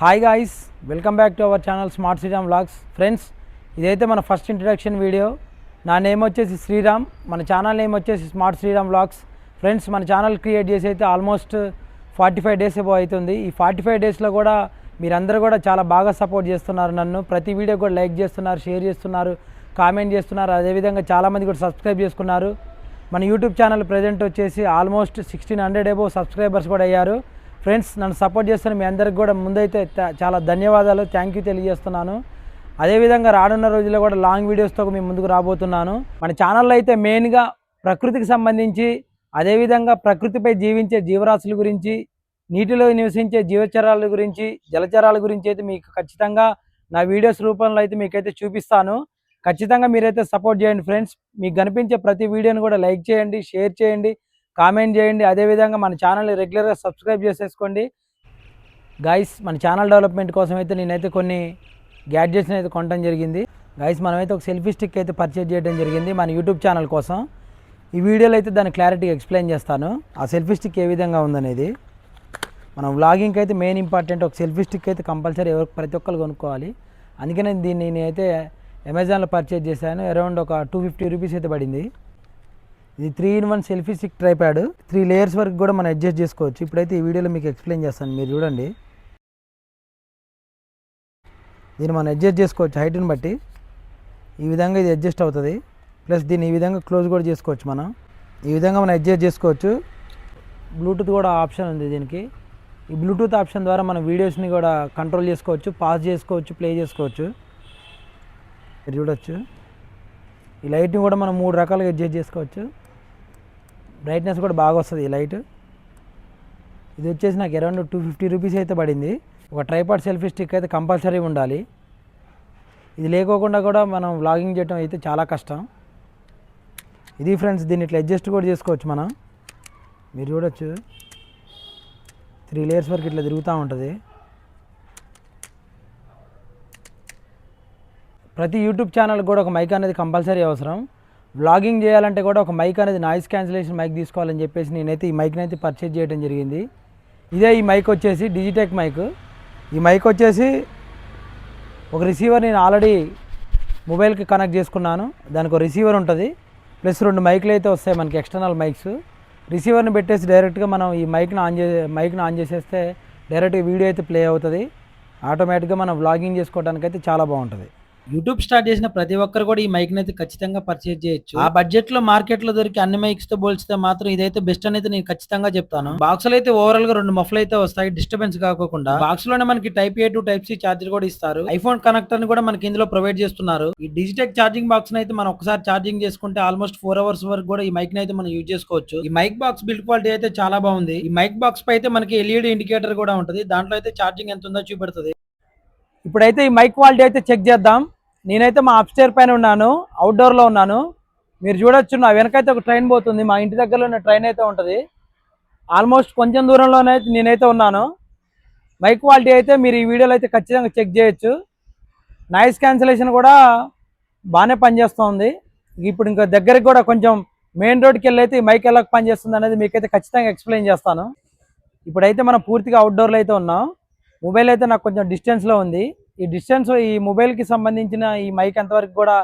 Hi guys welcome back to our channel smart Sriram vlogs friends ఇదైతే మన first introduction video నా name వచ్చేసి శ్రీరామ్. మన ఛానల్ నేమ్ వచ్చేసి స్మార్ట్ శ్రీరామ్ వ్లాగ్స్ ఫ్రెండ్స్ మన ఛానల్ క్రియేట్ చేసి అయితే ఆల్మోస్ట్ ఫార్టీ ఫైవ్ డేస్ ఏబో అవుతుంది ఈ ఫార్టీ ఫైవ్ డేస్లో కూడా మీరందరూ కూడా చాలా బాగా సపోర్ట్ చేస్తున్నారు నన్ను. ప్రతి వీడియో కూడా లైక్ చేస్తున్నారు షేర్ చేస్తున్నారు కామెంట్ చేస్తున్నారు. అదేవిధంగా చాలామంది కూడా సబ్స్క్రైబ్ చేసుకున్నారు. మన యూట్యూబ్ ఛానల్ ప్రజెంట్ వచ్చేసి almost sixteen hundred above subscribers కూడా అయ్యారు. ఫ్రెండ్స్ నన్ను సపోర్ట్ చేస్తున్న మీ అందరికి కూడా ముందైతే చాలా ధన్యవాదాలు. థ్యాంక్ యూ తెలియజేస్తున్నాను. అదేవిధంగా రానున్న రోజుల్లో కూడా లాంగ్ వీడియోస్తో మీ ముందుకు రాబోతున్నాను. మన ఛానల్లో అయితే మెయిన్గా ప్రకృతికి సంబంధించి అదేవిధంగా ప్రకృతిపై జీవించే జీవరాశుల గురించి నీటిలో నివసించే జీవచరాల గురించి జలచరాల గురించి అయితే మీకు ఖచ్చితంగా నా వీడియోస్ రూపంలో అయితే మీకైతే చూపిస్తాను. ఖచ్చితంగా మీరైతే సపోర్ట్ చేయండి ఫ్రెండ్స్. మీకు కనిపించే ప్రతి వీడియోని కూడా లైక్ చేయండి షేర్ చేయండి. కామెంట్ చేయండి. అదేవిధంగా మన ఛానల్ని రెగ్యులర్గా సబ్స్క్రైబ్ చేసేసుకోండి. గైస్ మన ఛానల్ డెవలప్మెంట్ కోసం అయితే నేనైతే కొన్ని గ్యాడ్జెట్స్ని అయితే కొనడం జరిగింది. గైస్ మనమైతే ఒక సెల్ఫీ స్టిక్ అయితే పర్చేజ్ చేయడం జరిగింది మన యూట్యూబ్ ఛానల్ కోసం. ఈ వీడియోలో అయితే దాన్ని క్లారిటీగా ఎక్స్ప్లెయిన్ చేస్తాను. ఆ సెల్ఫీ స్టిక్ ఏ విధంగా ఉందనేది. మనం వ్లాగింగ్కి అయితే మెయిన్ ఇంపార్టెంట్ ఒక సెల్ఫీ స్టిక్ అయితే కంపల్సరీ ఎవరు ప్రతి ఒక్కరు కొనుక్కోవాలి. అందుకనే దీన్ని నేనైతే అమెజాన్లో పర్చేజ్ చేశాను. అరౌండ్ ఒక టూ ఫిఫ్టీ రూపీస్ అయితే పడింది. ఇది three in one selfie stick tripod three layers వరకు కూడా మనం అడ్జస్ట్ చేసుకోవచ్చు. ఇప్పుడైతే ఈ వీడియోలో మీకు ఎక్స్ప్లెయిన్ చేస్తాను. మీరు చూడండి. దీన్ని మనం అడ్జస్ట్ చేసుకోవచ్చు హైట్ని బట్టి. ఈ విధంగా ఇది అడ్జస్ట్ అవుతుంది. ప్లస్ దీన్ని ఈ విధంగా క్లోజ్ కూడా చేసుకోవచ్చు మనం. ఈ విధంగా మనం అడ్జస్ట్ చేసుకోవచ్చు. బ్లూటూత్ కూడా ఆప్షన్ ఉంది దీనికి. ఈ బ్లూటూత్ ఆప్షన్ ద్వారా మనం వీడియోస్ని కూడా కంట్రోల్ చేసుకోవచ్చు పాస్ చేసుకోవచ్చు ప్లే చేసుకోవచ్చు. మీరు చూడొచ్చు. ఈ లైట్ని కూడా మనం మూడు రకాలుగా అడ్జస్ట్ చేసుకోవచ్చు. బ్రైట్నెస్ కూడా బాగా వస్తుంది ఈ లైట్. ఇది వచ్చేసి నాకు అరౌండ్ టూ ఫిఫ్టీ రూపీస్ అయితే పడింది. ఒక ట్రైపాడ్ సెల్ఫీ స్టిక్ అయితే కంపల్సరీ ఉండాలి. ఇది లేకోకుండా కూడా మనం వ్లాగింగ్ చేయడం అయితే చాలా కష్టం. ఇది ఫ్రెండ్స్ దీన్ని ఇట్లా అడ్జస్ట్ కూడా చేసుకోవచ్చు మనం. మీరు చూడొచ్చు. త్రీ లేయర్స్ వరకు ఇట్లా తిరుగుతూ ఉంటుంది. ప్రతి యూట్యూబ్ ఛానల్ కూడా ఒక మైక్ అనేది కంపల్సరీ అవసరం. వ్లాగింగ్ చేయాలంటే కూడా ఒక మైక్ అనేది నాయిస్ క్యాన్సిలేషన్ మైక్ తీసుకోవాలని చెప్పేసి నేనైతే ఈ మైక్ని అయితే పర్చేజ్ చేయడం జరిగింది. ఇదే ఈ మైక్ వచ్చేసి డిజిటెక్ మైక్ ఈ మైక్ వచ్చేసి ఒక రిసీవర్ నేను ఆల్రెడీ మొబైల్కి కనెక్ట్ చేసుకున్నాను. దానికి ఒక రిసీవర్ ఉంటుంది. ప్లస్ రెండు మైక్లు అయితే వస్తాయి మనకి ఎక్స్టర్నల్ మైక్స్ రిసీవర్ని పెట్టేసి డైరెక్ట్గా మనం ఈ మైక్ని ఆన్ చే మైక్ని ఆన్ చేసేస్తే డైరెక్ట్గా వీడియో అయితే ప్లే అవుతుంది. ఆటోమేటిక్గా మనం వ్లాగింగ్ చేసుకోవడానికి అయితే చాలా బాగుంటుంది. యూట్యూబ్ స్టార్ట్ చేసిన ప్రతి ఒక్కరు కూడా ఈ మైక్ అయితే ఖచ్చితంగా పర్చేజ్ చేయొచ్చు. ఆ బడ్జెట్లో మార్కెట్లో దొరికి అన్ని మైక్స్తో పోల్చితే మాత్రం ఇదైతే బెస్ట్ అనేది నేను ఖచ్చితంగా చెప్తాను. బాక్స్ అయితే ఓవరాల్గా రెండు మఫ్లు అయితే వస్తాయి డిస్టర్బెన్స్ కాకుండా బాక్స్లోనే మనకి type A to type C charger కూడా ఇస్తారు. ఐఫోన్ కనెక్టర్ని కూడా మనకి ఇందులో ప్రొవైడ్ చేస్తున్నారు. ఈ డిజిటెక్ ఛార్జింగ్ బాక్స్ అయితే మనం ఒకసారి ఛార్జింగ్ చేసుకుంటే ఆల్మోస్ట్ ఫోర్ అవర్స్ వరకు కూడా ఈ మైక్ అయితే మనం యూజ్ చేసుకోవచ్చు. ఈ మైక్ బాక్స్ బిల్డ్ క్వాలిటీ అయితే చాలా బాగుంది. ఈ మైక్ బాక్స్ పై అయితే మనకి ఎల్ఈడి ఇండికేటర్ కూడా ఉంటుంది. దాంట్లో అయితే ఛార్జింగ్ ఎంత ఉందో చూపెడుతుంది. ఇప్పుడైతే ఈ మైక్ క్వాలిటీ అయితే చెక్ చేద్దాం. నేనైతే మా అప్స్టేర్ పైన ఉన్నాను అవుట్డోర్లో ఉన్నాను. మీరు చూడొచ్చు నా వెనకైతే ఒక ట్రైన్ పోతుంది. మా ఇంటి దగ్గరలోనే ట్రైన్ అయితే ఉంటుంది. ఆల్మోస్ట్ కొంచెం దూరంలోనే అయితే నేనైతే ఉన్నాను. మైక్ క్వాలిటీ అయితే మీరు ఈ వీడియోలో అయితే ఖచ్చితంగా చెక్ చేయొచ్చు. నాయిస్ క్యాన్సిలేషన్ కూడా బాగానే పనిచేస్తుంది. ఇప్పుడు ఇంకా దగ్గరికి కూడా కొంచెం మెయిన్ రోడ్కి వెళ్ళి అయితే ఈ మైక్ ఎలా పనిచేస్తుంది అనేది మీకైతే ఖచ్చితంగా ఎక్స్ప్లెయిన్ చేస్తాను. ఇప్పుడైతే మనం పూర్తిగా అవుట్డోర్లో అయితే ఉన్నాం. మొబైల్ అయితే నాకు కొంచెం డిస్టెన్స్లో ఉంది. ఈ డిస్టెన్స్ ఈ మొబైల్కి సంబంధించిన ఈ మైక్ ఎంతవరకు కూడా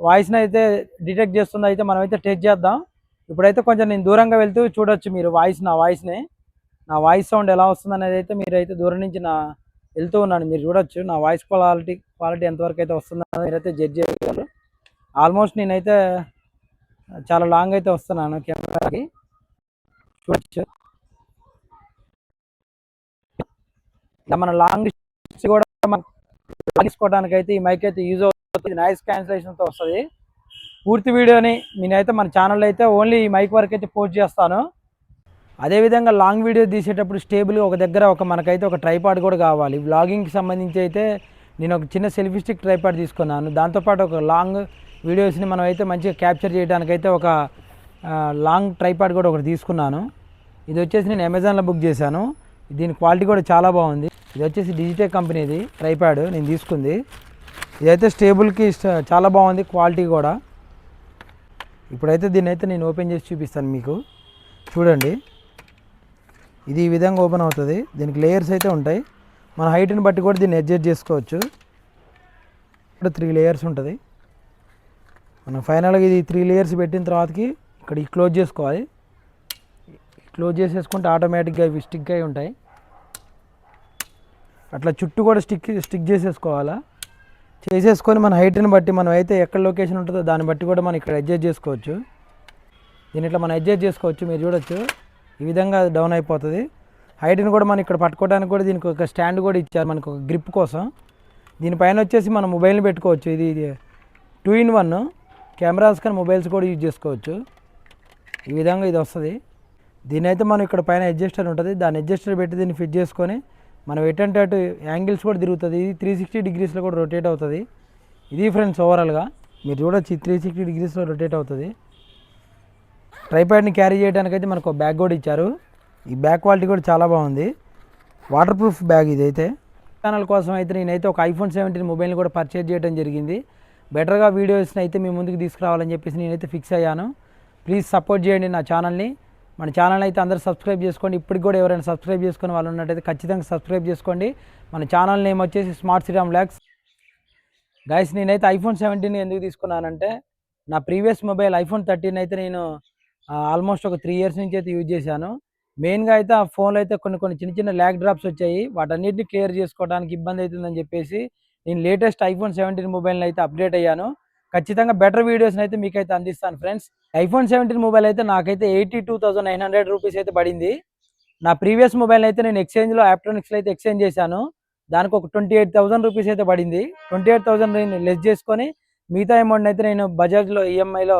వాయిస్ని అయితే డిటెక్ట్ చేస్తుంది అయితే మనం అయితే టెస్ట్ చేద్దాం. ఇప్పుడైతే కొంచెం నేను దూరంగా వెళ్తూ చూడొచ్చు మీరు వాయిస్ నా వాయిస్ని నా. వాయిస్ సౌండ్ ఎలా వస్తుంది అనేది అయితే మీరు అయితే దూరం నుంచి నా వెళ్తూ ఉన్నాను. మీరు చూడొచ్చు నా వాయిస్ క్వాలిటీ క్వాలిటీ ఎంతవరకు అయితే వస్తుందో మీరైతే జడ్జ్ చేయగలరు. ఆల్మోస్ట్ నేనైతే చాలా లాంగ్ అయితే వస్తున్నాను కెమెరాకి చూడొచ్చు. మన లాంగ్ కూడా మనకు తీసుకోవడానికి అయితే ఈ మైక్ అయితే యూజ్ అవుతుంది. నాయిస్ క్యాన్సిలేషన్తో వస్తుంది. పూర్తి వీడియోని నేనైతే మన ఛానల్లో అయితే ఓన్లీ ఈ మైక్ వరకు అయితే పోస్ట్ చేస్తాను. అదేవిధంగా లాంగ్ వీడియో తీసేటప్పుడు స్టేబుల్ ఒక దగ్గర ఒక మనకైతే ఒక ట్రైపాడ్ కూడా కావాలి. వ్లాగింగ్కి సంబంధించి అయితే నేను ఒక చిన్న సెల్ఫీ స్టిక్ ట్రైపాడ్ తీసుకున్నాను. దాంతోపాటు ఒక లాంగ్ వీడియోస్ని మనం అయితే మంచిగా క్యాప్చర్ చేయడానికైతే ఒక లాంగ్ ట్రైపాడ్ కూడా ఒకటి తీసుకున్నాను. ఇది వచ్చేసి నేను అమెజాన్లో బుక్ చేశాను. దీని క్వాలిటీ కూడా చాలా బాగుంది. ఇది వచ్చేసి డిజిటెక్ కంపెనీది ట్రైప్యాడ్ నేను తీసుకుంది. ఇదైతే స్టేబుల్కి చాలా బాగుంది క్వాలిటీ కూడా. ఇప్పుడైతే దీన్ని అయితే నేను ఓపెన్ చేసి చూపిస్తాను మీకు. చూడండి. ఇది ఈ విధంగా ఓపెన్ అవుతుంది. దీనికి లేయర్స్ అయితే ఉంటాయి. మన హైట్ని బట్టి కూడా దీన్ని అడ్జస్ట్ చేసుకోవచ్చు. ఇక్కడ త్రీ లేయర్స్ ఉంటుంది. మనం ఫైనల్గా ఇది త్రీ లేయర్స్ పెట్టిన తర్వాతకి ఇక్కడ క్లోజ్ చేసుకోవాలి. క్లోజ్ చేసేసుకుంటే ఆటోమేటిక్గా ఇవి స్టిక్ అయి ఉంటాయి. అట్లా చుట్టూ కూడా స్టిక్ స్టిక్ చేసేసుకోవాలా? చేసేసుకొని మన హైట్ని బట్టి మనం అయితే ఎక్కడ లొకేషన్ ఉంటుందో దాన్ని బట్టి కూడా మనం ఇక్కడ అడ్జస్ట్ చేసుకోవచ్చు. దీని ఇట్లా మనం అడ్జస్ట్ చేసుకోవచ్చు మీరు చూడొచ్చు. ఈ విధంగా డౌన్ అయిపోతుంది. హైట్ని కూడా మనం ఇక్కడ పట్టుకోవడానికి కూడా దీనికి ఒక స్టాండ్ కూడా ఇచ్చారు మనకు ఒక గ్రిప్ కోసం. దీనిపైన వచ్చేసి మనం మొబైల్ని పెట్టుకోవచ్చు. ఇది ఇది టూ ఇన్ వన్ కెమెరాస్ కానీ మొబైల్స్ కూడా యూజ్ చేసుకోవచ్చు. ఈ విధంగా ఇది వస్తుంది. దీని అయితే మనం ఇక్కడ పైన అడ్జస్టర్ ఉంటుంది. దాన్ని అడ్జస్టర్ పెట్టి దీన్ని ఫిట్ చేసుకొని మనం ఎటంటే అటు యాంగిల్స్ కూడా తిరుగుతుంది. ఇది త్రీ సిక్స్టీ డిగ్రీస్లో కూడా రొటేట్ అవుతుంది. ఇది ఫ్రెండ్స్ ఓవరాల్గా మీరు చూడొచ్చు త్రీ సిక్స్టీ డిగ్రీస్లో రొటేట్ అవుతుంది. ట్రైపాడ్ని క్యారీ చేయడానికి అయితే మనకు బ్యాగ్ కూడా ఇచ్చారు. ఈ బ్యాగ్ క్వాలిటీ కూడా చాలా బాగుంది. వాటర్ ప్రూఫ్ బ్యాగ్ ఇదైతే ఛానల్ కోసం అయితే నేనైతే ఒక ఐఫోన్ సెవెంటీన్ మొబైల్ని కూడా పర్చేజ్ చేయడం జరిగింది. బెటర్గా వీడియోస్ని అయితే మీ ముందుకు తీసుకురావాలని చెప్పేసి నేనైతే ఫిక్స్ అయ్యాను. ప్లీజ్ సపోర్ట్ చేయండి నా ఛానల్ని మన ఛానల్ అయితే అందరూ సబ్స్క్రైబ్ చేసుకోండి. ఇప్పటికి కూడా ఎవరైనా సబ్స్క్రైబ్ చేసుకునే వాళ్ళు ఉన్నట్టయితే ఖచ్చితంగా సబ్స్క్రైబ్ చేసుకోండి. మన ఛానల్ నేమ్ వచ్చేసి స్మార్ట్ శ్రీరామ్ ల్యాక్స్ గైస్ నేనైతే ఐఫోన్ సెవెంటీన్ ఎందుకు తీసుకున్నానంటే నా ప్రీవియస్ మొబైల్ ఐఫోన్ థర్టీన్ అయితే నేను ఆల్మోస్ట్ ఒక త్రీ ఇయర్స్ నుంచి అయితే యూజ్ చేశాను. మెయిన్గా అయితే ఆ ఫోన్లో అయితే కొన్ని కొన్ని చిన్న చిన్న ల్యాక్ డ్రాప్స్ వచ్చాయి. వాటన్నిటిని క్లియర్ చేసుకోవడానికి ఇబ్బంది అవుతుందని చెప్పేసి నేను లేటెస్ట్ ఐఫోన్ సెవెంటీన్ మొబైల్ని అయితే అప్డేట్ అయ్యాను. ఖచ్చితంగా బెటర్ వీడియోస్ని అయితే మీకైతే అందిస్తాను ఫ్రెండ్స్ ఐఫోన్ సెవెంటీన్ మొబైల్ అయితే నాకైతే eighty two thousand nine hundred rupees అయితే పడింది. నా ప్రీవియస్ మొబైల్ అయితే నేను ఎక్స్చేంజ్లో ఆప్ట్రానిక్స్లో అయితే ఎక్స్చేంజ్ చేశాను. దానికి ఒక ట్వంటీ ఎయిట్ థౌసండ్ రూపీస్ అయితే పడింది. ట్వంటీ ఎయిట్ థౌసండ్ నేను లెస్ చేసుకొని మిగతా అమౌంట్ అయితే నేను బజాజ్లో ఈఎంఐలో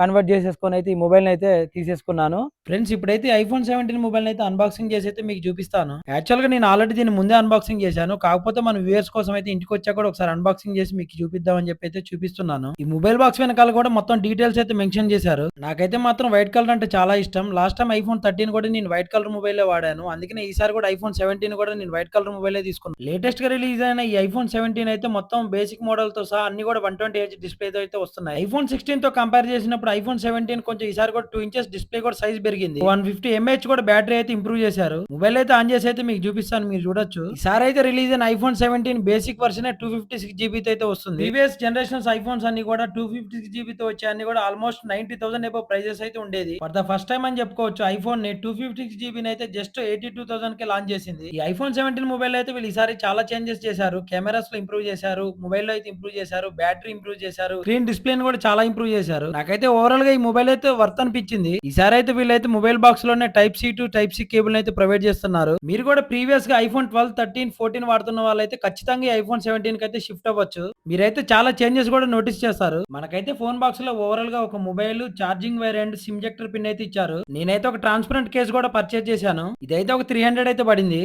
కన్వర్ట్ చేసేసుకొని అయితే ఈ మొబైల్ని అయితే తీసేసుకున్నాను. ఫ్రెండ్స్ ఇప్పుడైతే ఐఫోన్ సెవెంటీన్ మొబైల్ని అయితే అన్బాక్సింగ్ చేసి అయితే మీకు చూపిస్తాను. యాక్చువల్గా నేను ఆల్రెడీ దీన్ని ముందే అన్బాక్సింగ్ చేశాను. కాకపోతే మన వ్యూయర్స్ కోసం అయితే ఇంటికి వచ్చా కూడా ఒకసారి అన్బాక్సింగ్ చేసి మీకు చూపిద్దామని చెప్పి అయితే చూపిస్తున్నాను. ఈ మొబైల్ బాక్స్ వెనకాల కూడా మొత్తం డీటెయిల్స్ అయితే మెన్షన్ చేశారు. నాకైతే మాత్రం వైట్ కలర్ అంటే చాలా ఇష్టం. లాస్ట్ టైం ఐఫోన్ థర్టీన్ కూడా నేను వైట్ కలర్ మొబైలే వాడాను. అందుకనే ఈసారి కూడా ఐఫోన్ సెవెంటీన్ కూడా నేను వైట్ కలర్ మొబైలే తీసుకున్నాను. లేటెస్ట్గా రిలీజ్ అయిన ఈ ఐఫోన్ సెవెంటీన్ అయితే మొత్తం బేసిక్ మోడల్తో సహా అన్ని కూడా వన్ ట్వంటీ హెచ్ డిస్ప్లే అయితే వస్తున్నాయి. ఐఫోన్ సిక్స్టీన్తో కంపేర్ చేసినప్పుడు ఐఫోన్ సెవెంటీన్ కొంచెం ఈసారి కూడా టూ ఇంచెస్ డిస్ప్లే కూడా సైజ్ పెరిగింది. వన్ ఫిఫ్టీ ఎంహెచ్ కూడా బ్యాటరీ అయితే ఇంప్రూవ్ చేశారు. మొబైల్ అయితే ఆన్ చేసి అయితే మీకు చూపిస్తాను మీరు చూడొచ్చు. ఈసారి అయితే రిలీజ్ అయిన iPhone seventeen basic version two fifty six జీబీతో అయితే వస్తుంది. ప్రీవియస్ జనరేషన్స్ ఐఫోన్స్ అన్ని కూడా టూ ఫిఫ్టీ సిక్స్ జీబీతో వచ్చే అన్ని కూడా almost ninety thousand above prices అయితే ఉండేది. ఫర్ ద ఫస్ట్ టైం అని చెప్పుకోవచ్చు ఐఫోన్ని టూ ఫిఫ్టీ సిక్స్ జీబీని అయితే జస్ట్ ఎయిటీ టూ థౌసండ్కి లాంచ్ చేసింది. ఈ ఐఫోన్ సెవెంటీన్ మొబైల్ అయితే వీళ్ళు ఈసారి చాలా చేంజెస్ చేశారు. కెమెరాస్లో ఇంప్రూవ్ చేశారు మొబైల్లో అయితే ఇంప్రూవ్ చేశారు బ్యాటరీ ఇంప్రూవ్ చేశారు స్క్రీన్ డిస్ప్లే కూడా చాలా ఇంప్రూవ్ చేశారు. నాకైతే ఓవరాల్గా ఈ మొబైల్ అయితే వర్త్ అనిపించింది. ఈసారి అయితే వీళ్ళైతే mobile బాక్స్లోనే type C to type C cable అయితే ప్రొవైడ్ చేస్తున్నారు. మీరు కూడా ప్రీవియస్గా ఐఫోన్ ట్వెల్వ్ థర్టీన్ ఫోర్టీన్ వాడుతున్న వాళ్ళైతే ఖచ్చితంగా ఈ ఐఫోన్ సెవెంటీన్కి అయితే షిఫ్ట్ అవ్వచ్చు. మీరైతే చాలా చేంజెస్ కూడా నోటీస్ చేస్తారు. మనకైతే ఫోన్ బాక్స్లో ఓవరాల్గా ఒక mobile charging wire and SIM ejector pin అయితే ఇచ్చారు. నేనైతే ఒక ట్రాన్స్పరెంట్ కేసు కూడా పర్చేజ్ చేశాను. ఇదైతే ఒక త్రీ హండ్రెడ్ అయితే పడింది.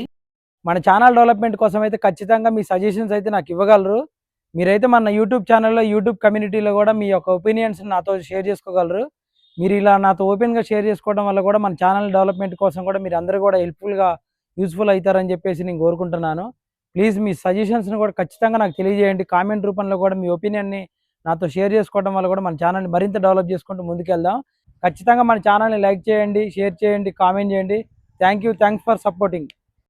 మన ఛానల్ డెవలప్మెంట్ కోసం అయితే ఖచ్చితంగా మీ సజెషన్స్ అయితే నాకు ఇవ్వగలరు. మీరైతే మన యూట్యూబ్ ఛానల్లో యూట్యూబ్ కమ్యూనిటీలో కూడా మీ యొక్క ఒపీనియన్స్ నాతో షేర్ చేసుకోగలరు. మీరు ఇలా నాతో ఓపెన్గా షేర్ చేసుకోవడం వల్ల కూడా మన ఛానల్ డెవలప్మెంట్ కోసం కూడా మీరు అందరూ కూడా హెల్ప్ఫుల్గా యూస్ఫుల్ అవుతారని చెప్పేసి నేను కోరుకుంటున్నాను. ప్లీజ్ మీ సజెషన్స్ని కూడా ఖచ్చితంగా నాకు తెలియజేయండి. కామెంట్ రూపంలో కూడా మీ ఒపీనియన్ని నాతో షేర్ చేసుకోవడం వల్ల కూడా మన ఛానల్ని మరింత డెవలప్ చేసుకుంటూ ముందుకెళ్దాం. ఖచ్చితంగా మన ఛానల్ని లైక్ చేయండి షేర్ చేయండి కామెంట్ చేయండి. Thank you thanks for supporting